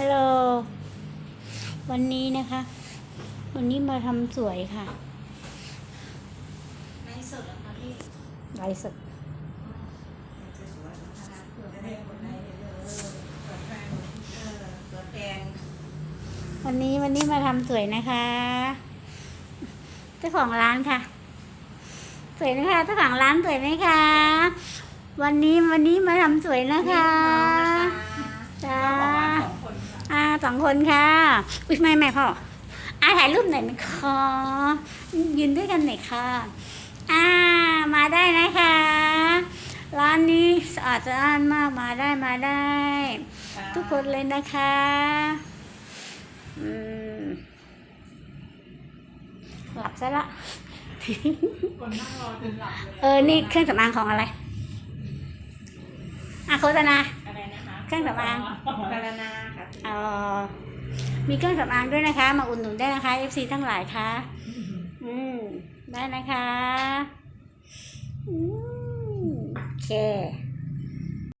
ฮัลโหล วันนี้นะคะ วันนี้มาทำสวยค่ะไลฟ์สดเหรอคะพี่ไลฟ์สดจะสวยนะคะเผื่อไม่ได้คนไหนเลยเออเปิดแปลงเออเปิดแปลงวันนี้วันนี้มาทำสวยนะคะ เจ้าของร้านค่ะ สวยนะคะ เจ้าของร้านสวยไหมคะ วันนี้วันนี้มาทำสวยนะคะจ้าอ่าสอง คนค่ะ อุ้ยไม่ไม่พ่ออ่าถ่ายรูปหน่อยนะคะยืนด้วยกันหน่อยค่ะอ่ามาได้นะคะ ร้านนี้สะอาดสะอ้านมากมาได้มาได้ ทุกคนเลยนะคะอืมหลับซะละคนนั่งรอจนหลับเลยเออ นี่เครื่องสำอางของอะไรอะโฆษณาอะไรนะคะ เครื่องสำอาง กาลนาค่ะพี่เอ่อมีเครื่องสำอางด้วยนะคะ มาอุดหนุนได้นะคะ FC ทั้งหลายค่ะ อืม ได้นะคะ อืมโอเค